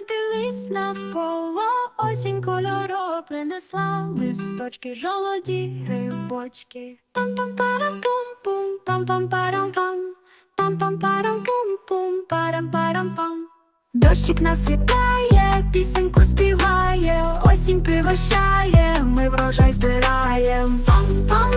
Подивись навколо, осінь кольоро принесла листочки, жолоді, грибочки. Пам-пам-парам-пум-пум, пам-пам-парам-пам, пам-пам-парам-пум-пум, парам-парам-пам. Дощик нас вітає, пісеньку співає, осінь пригощає, ми врожай збираєм. Пам-пам-парам-пум-пум,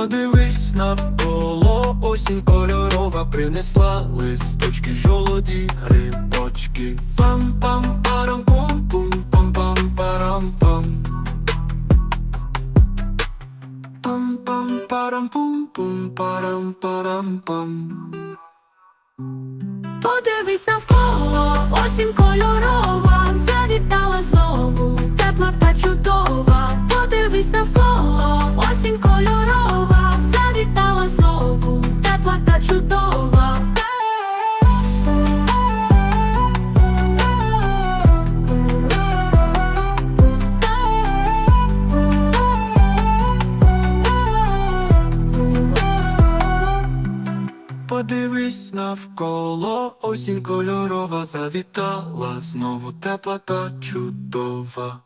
Подивись навколо, осінь кольорова принесла листочки, жолоді, грибочки. пам пам парам пум пум пам пам парам пам пам пам парам пум пум парам парам пам Подивись навколо, осінь кольорова, Подивись навколо, осінь кольорова завітала, знову тепла чудова.